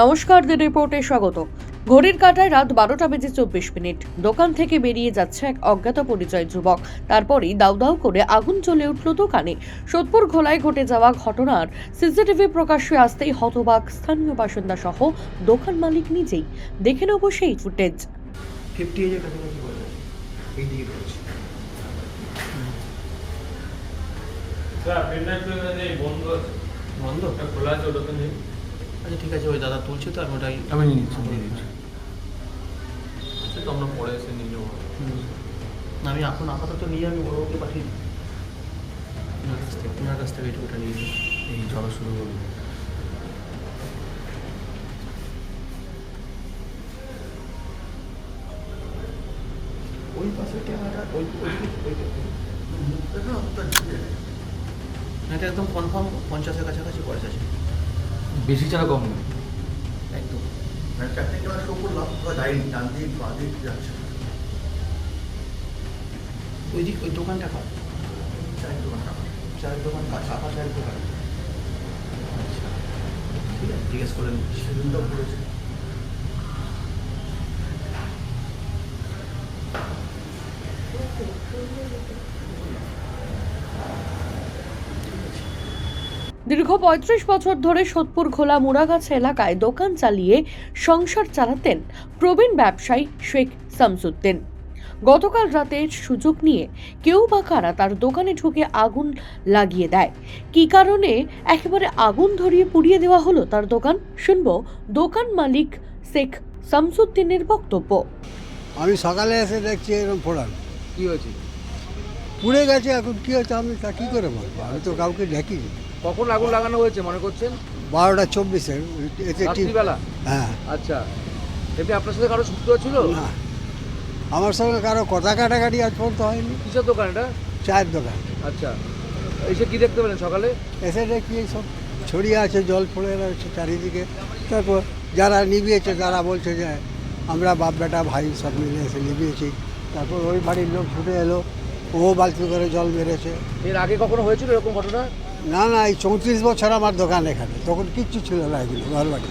নমস্কার দি রিপোর্টে স্বাগত। ঘড়ির কাটায় রাত বারোটা বেজে চব্বিশ মিনিট। দোকান থেকে বেরিয়ে যাচ্ছে এক অজ্ঞাত পরিচয় যুবক। তারপরেই দাউ দাউ করে আগুন জ্বলে উঠল দোকানে। সোদপুর ঘোলায় ঘটে যাওয়া ঘটনার সিসিটিভি প্রকাশ্যে আসতেই হতবাক স্থানীয় বাসিন্দা সহ দোকান মালিক নিজেই। দেখে নেব সেই ফুটেজ। ফিফটি এজের কাছাকাছি পড়ে এই দিকে পড়েছে স্যার মিডনাইট বন্ধ আছে। বন্ধ? ওটা খোলা আছে ওটাতে নেই। আচ্ছা ঠিক আছে ওই দাদা তুলছে তো আমি ওটাই আমি নিয়ে নিচ্ছি, দিয়ে নিয়ে দিচ্ছি সে তো আমরা পরে এসে নিয়ে যাব না, আমি এখন আপাতত নিয়ে আমি বড়োকে পাঠিয়ে দিই। ওনার কাছ থেকে ওনার কাছ থেকে এইটুকুটা নিয়ে নিই। এই চলা শুরু করব। ওই পাশের ক্যামেরা ওই ওইদিকে একদম কনফার্ম পঞ্চাশের কাছাকাছি পয়সা আছে বেশি ছাড়া কম নেই একদম। মানে দিক বাঁ দিক যাচ্ছে। ওই দিক ওই দোকানটা কার? চায়ের দোকানটা চায়ের দোকান কার? চায়ের দোকান। আচ্ছা। ঠিক আছে জিজ্ঞেস করে নিচ্ছি তো করেছে দীর্ঘ পঁয়ত্রিশ বছর ধরে সোদপুর খোলা মুড়াগাছা এলাকায় দোকান চালিয়ে সংসার চালাতেন প্রবীণ ব্যবসায়ী শেখ শামসুদ্দিন। গতকাল রাতের সুযোগ নিয়ে কেউ বা কারা তার দোকানে ঢুকে আগুন লাগিয়ে দেয়। কী কারণে একেবারে আগুন ধরিয়ে পুড়িয়ে দেওয়া হলো তার দোকান? শুনব দোকান মালিক শেখ শামসুদ্দিনের বক্তব্য। আমি সকালে এসে দেখছি এরকম ফোড়ান। কি হয়েছে? পুড়ে গেছে এখন কী হয়েছে আমি তা কী করে বলব? আমি তো কাউকে দেখিনি। কখন আগুন লাগানো হয়েছে মনে করছেন? বারোটা চব্বিশে এতে ঠিক রাত্রিবেলা? হ্যাঁ। আচ্ছা। এমনি আপনার সাথে কারও সূত্র ছিল? না। আমার সঙ্গে কারও কথা কাটাকাটি আজ পর্যন্ত হয়নি। কিসের দোকান এটা? চায়ের দোকান। আচ্ছা। এসে কি দেখতে পেলেন সকালে? এসে দেখি সব ছড়িয়ে আছে জল পড়ে রয়েছে চারিদিকে। তারপর যারা নিভিয়েছে তারা বলছে যে আমরা বাপ বেটা ভাই সব মিলে এসে নিভিয়েছি। তারপর ওই বাড়ির লোক ছুটে এলো। ও বালতি করে জল মেরেছে। এর আগে কখনো হয়েছিল এরকম ঘটনা? না না এই চৌত্রিশ বছর আমার দোকান এখানে। তখন কিচ্ছু ছিল না এগুলো ঘর বাড়ি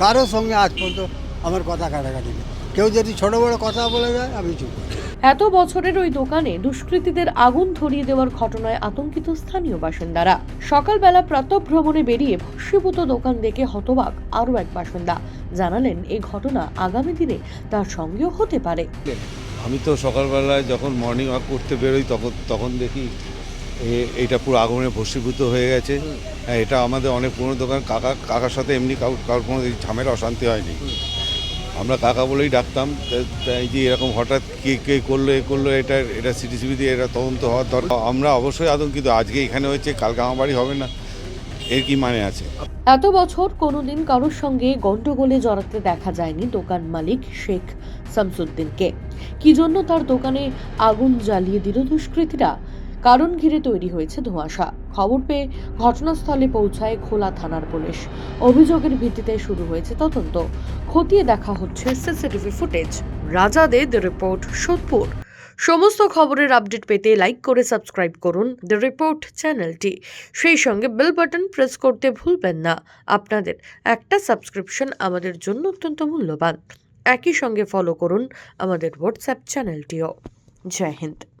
কারোর সঙ্গে আজ পর্যন্ত আমার কথা কাটাকাটি নেই। কেউ যদি ছোটো বড়ো কথা বলে যায় আমি চুপ এত বছরের ওই দোকানে দুষ্কৃতীদের আগুন ধরিয়ে দেওয়ার ঘটনায় আতঙ্কিত স্থানীয় বাসিন্দারা। সকালবেলা প্রাতঃভ্রমণে বেরিয়ে ভস্মীভূত দোকান দেখে হতবাক আরও এক বাসিন্দা। জানালেন এই ঘটনা আগামী দিনে তার সঙ্গেও হতে পারে। আমি তো সকালবেলায় যখন মর্নিং ওয়াক করতে বেরোই তখন তখন দেখি এটা পুরো আগুনে ভস্মীভূত হয়ে গেছে। হ্যাঁ এটা আমাদের অনেক পুরনো দোকান। কাকা কাকার সাথে এমনি কারোর কোনো ঝামেলা অশান্তি হয়নি। আমরা কাকা বলেই ডাকতাম তাই যে এরকম হঠাৎ কে কে করল এ করল এটা এটা সিটিসিবি দিয়ে এটা তদন্ত হওয়ার দরকার আমরা অবশ্যই আতঙ্কিত। আজকে এখানে হয়েছে কালকে আমার বাড়ি হবে না। এর কি মানে আছে? এত বছর কোনোদিন কারোর সঙ্গে গন্ডগোলে জড়াতে দেখা যায়নি দোকান মালিক শেখ শামসুদ্দিনকে। কি জন্য তার দোকানে আগুন জ্বালিয়ে দিল দুষ্কৃতীরা? কারণ ঘিরে তৈরি হয়েছে ধোঁয়াশা। খবর পেয়ে ঘটনাস্থলে পৌঁছায় খোলা থানার পুলিশ। অভিযোগের ভিত্তিতে শুরু হয়েছে তদন্ত। খতিয়ে দেখা হচ্ছে সিসিটিভি ফুটেজ। রাজাদের রিপোর্ট সোদপুর। সমস্ত খবরের আপডেট পেতে লাইক করে সাবস্ক্রাইব করুন দ্য রিপোর্ট চ্যানেলটি। সেই সঙ্গে বেল বাটন প্রেস করতে ভুলবেন না। আপনাদের একটা সাবস্ক্রিপশন আমাদের জন্য অত্যন্ত মূল্যবান। একই সঙ্গে ফলো করুন আমাদের হোয়াটসঅ্যাপ চ্যানেলটিও। জয় হিন্দ।